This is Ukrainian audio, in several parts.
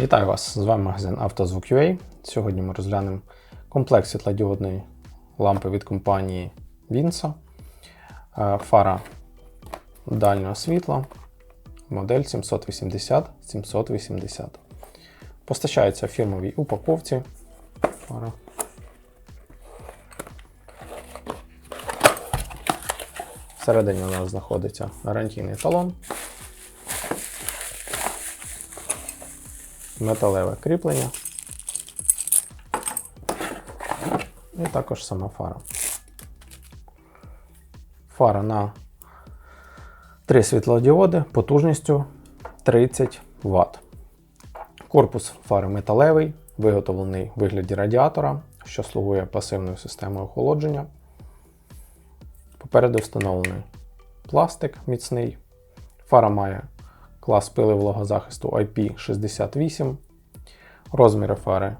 Вітаю вас! З вами магазин «Автозвук.UA». Сьогодні ми розглянемо комплект світлодіодної лампи від компанії Vinsa. Е, Фара дальнього світла, модель 780-780. Постачається в фірмовій упаковці. Фара. Всередині у нас знаходиться гарантійний талон. Металеве кріплення. І також сама фара. Фара на 3 світлодіоди потужністю 30 Вт. Корпус фари металевий, виготовлений в вигляді радіатора, що слугує пасивною системою охолодження. Попереду встановлений пластик міцний. Фара має клас пили вологозахисту IP68, розміри фари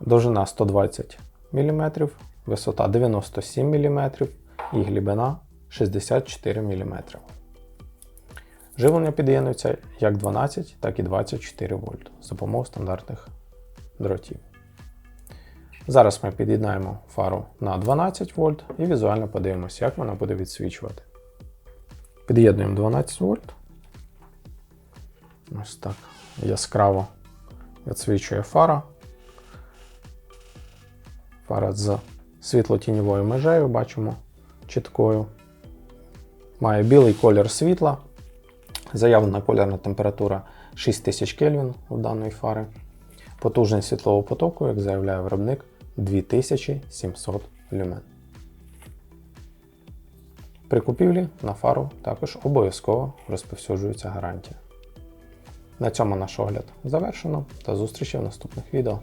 довжина 120 мм, висота 97 мм і глибина 64 мм. Живлення під'єднується як 12, так і 24 вольт за допомогою стандартних дротів. Зараз ми під'єднаємо фару на 12 вольт і візуально подивимося, як вона буде відсвічувати. Під'єднуємо 12 вольт. Ось так яскраво відсвічує фара. Фара з світло-тіньовою межею бачимо чіткою. Має білий колір світла. Заявлена кольорна температура 6000 Кельвін у даної фари. Потужність світлового потоку, як заявляє виробник, 2700 люмен. При купівлі на фару також обов'язково розповсюджується гарантія. На цьому наш огляд завершено. До зустрічі в наступних відео.